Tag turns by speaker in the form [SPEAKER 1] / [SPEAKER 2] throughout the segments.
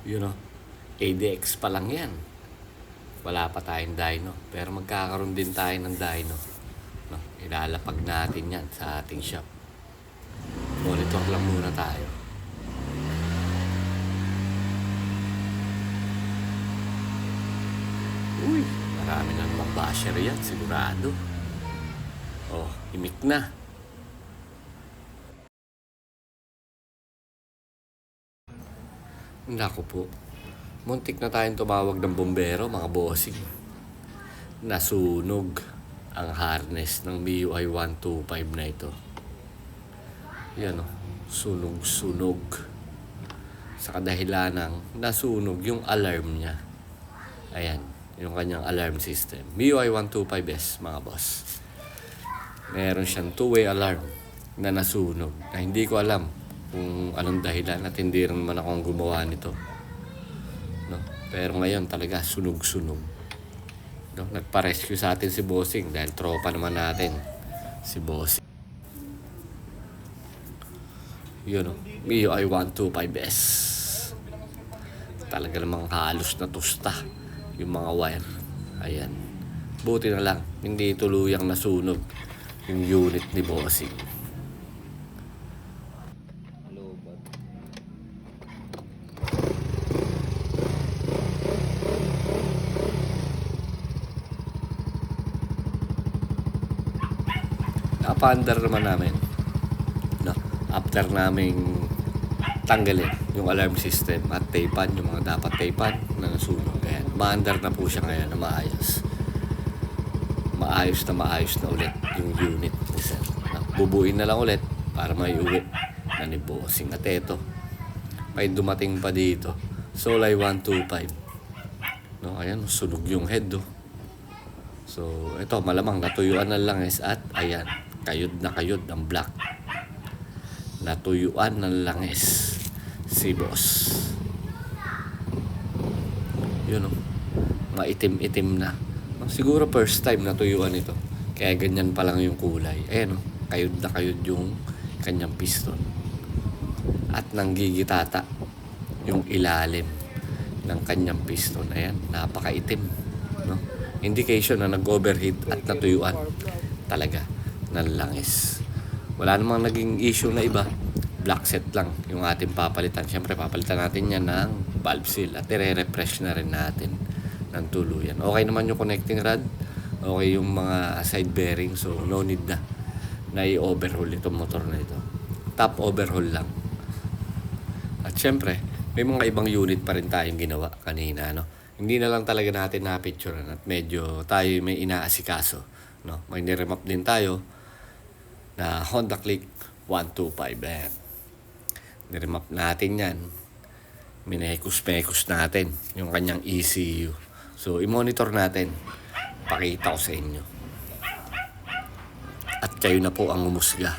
[SPEAKER 1] You know, ADX pa lang yan. Wala pa tayong dyno. Pero magkakaroon din tayo ng dyno. No? Ilalapag natin yan sa ating shop. Monitor lang muna tayo. Uy, marami na naman basher yan, sigurado. Oh, imik na. Naku po. Muntik na tayong tumawag ng bombero, mga bossing. Nasunog ang harness ng MIUI 125 na ito. Yan o, sunog-sunog. Sa kadahilan ng nasunog yung alarm niya. Ayan, yung kanyang alarm system. MIUI 125S, mga boss. Meron siyang two-way alarm na nasunog na hindi ko alam kung anong dahilan at hindi rin naman akong gumawa nito. No? Pero ngayon talaga sunog-sunog. No? Nagpa-rescue sa atin si Bossing dahil tropa naman natin si Bossing. Yun o, MIUI 125S. Talaga namang halos na tusta yung mga wire. Ayan. Buti na lang, hindi tuluyang nasunog yung unit ni Bossing. Napa-under naman namin. No? After naming tanggalin yung alarm system at tapean, yung mga dapat tapean na nasunog. Ayan. Ma-under na po siya ngayon na maayos. Maayos na maayos na ulit yung unit ni Sir. Bubuin na lang ulit para may uwi na ni Bossing. At eto, may dumating pa dito. Solay 125. No, ayan, sunog yung head, do. So, ito, malamang natuyuan ng langis at ayan, kayod na kayod ang black. Natuyuan ng langis si boss. Yun o, maitim-itim na. Siguro first time natuyuan ito. Kaya ganyan pa lang yung kulay. Ayan o, kayod na kayod yung kanyang piston. At nanggigitata yung ilalim ng kanyang piston. Ayan, napakaitim. No? Indication na nag-overheat at natuyuan talaga ng langis. Wala namang naging issue na iba. Black set lang yung ating papalitan. Siyempre, papalitan natin yan ng valve seal at i-refresh na rin natin ng tuluyan. Okay naman yung connecting rod. Okay yung mga side bearing. So, no need na na i-overhaul itong motor na ito. Top overhaul lang. At syempre, may mga ibang unit pa rin tayong ginawa kanina, no? Hindi na lang talaga natin na-picturean at medyo tayo may inaasikaso, no? May niremap din tayo na Honda Click 125 ayan. Niremap natin yan. Minekos-mekos natin yung kanyang ECU. So, i-monitor natin. Pakita ko sa inyo. At kayo na po ang umusga.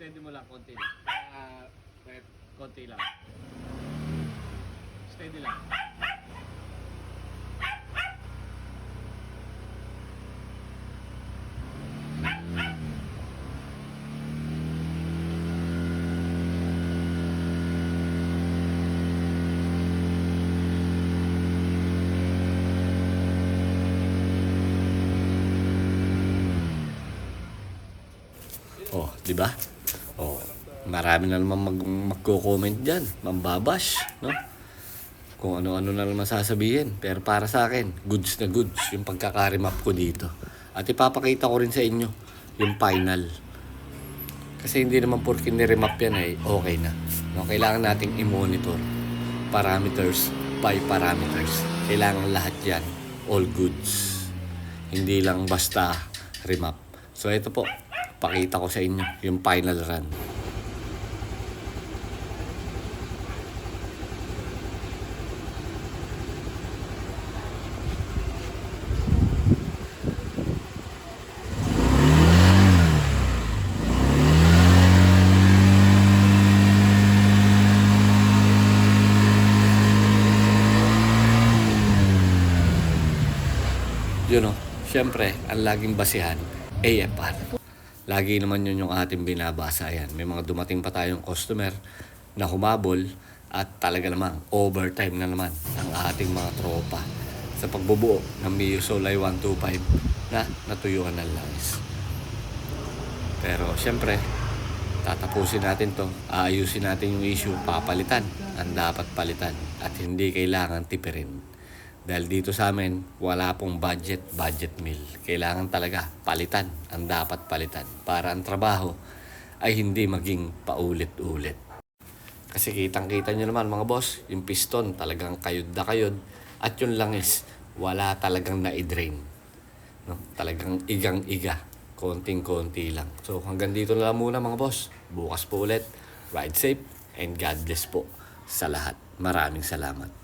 [SPEAKER 1] Steady mo lang, konti. Ah, uh, konti lang. Steady lang. Oh, di ba? Oh, marami na naman mag magko-comment diyan, mambabash, no? Kung ano-ano na naman sasabihin. Pero para sa akin, goods na goods yung pagkakarimap ko dito. At ipapakita ko rin sa inyo yung final. Kasi hindi naman porke ni-remap yan ay okay na. No, kailangan nating i-monitor parameters by parameters. Kailangan lahat yan all goods. Hindi lang basta remap. So ito po, pakita ko sa inyo yung final run. Yun o, syempre, ang laging basihan, AFR. Lagi naman yun yung ating binabasa. Ayan, may mga dumating pa tayong customer na humabol at talaga namang overtime na naman ang ating mga tropa sa pagbubuo ng Mio Solay 125 na natuyuan ng langis. Pero siyempre, tatapusin natin to, aayusin natin yung issue, papalitan ang dapat palitan at hindi kailangan tipirin. Dahil dito sa amin, wala pong budget, budget meal. Kailangan talaga palitan ang dapat palitan para ang trabaho ay hindi maging paulit-ulit. Kasi kitang-kita nyo naman mga boss, yung piston talagang kayod na kayod at yung langis wala talagang na-drain. No? Talagang igang-iga, konting-konti lang. So hanggang dito na lang muna mga boss. Bukas po ulit. Ride safe and God bless po sa lahat. Maraming salamat.